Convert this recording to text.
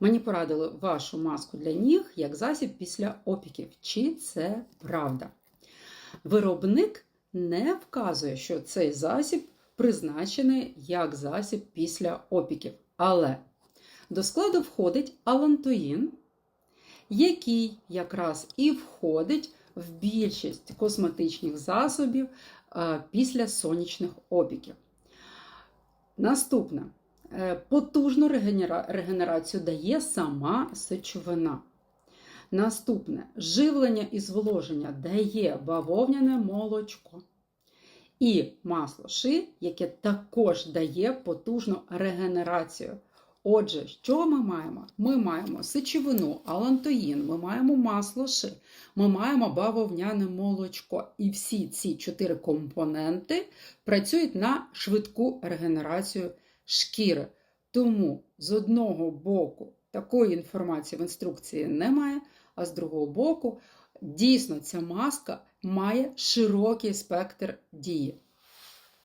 Мені порадили вашу маску для ніг як засіб після опіків. Чи це правда? Виробник не вказує, що цей засіб призначений як засіб після опіків. Але до складу входить алантоїн, який якраз і входить в більшість косметичних засобів е, після сонячних опіків. Наступне. Е, Потужну регенерацію дає сама сечовина. Наступне живлення і зволоження дає бавовняне молочко. І масло ши, яке також дає потужну регенерацію. Отже, що ми маємо? Ми маємо сечовину, алантоїн, ми маємо масло ши, ми маємо бавовняне молочко. І всі ці чотири компоненти працюють на швидку регенерацію шкіри. Тому з одного боку такої інформації в інструкції немає, а з другого боку, дійсно ця маска має широкий спектр дії.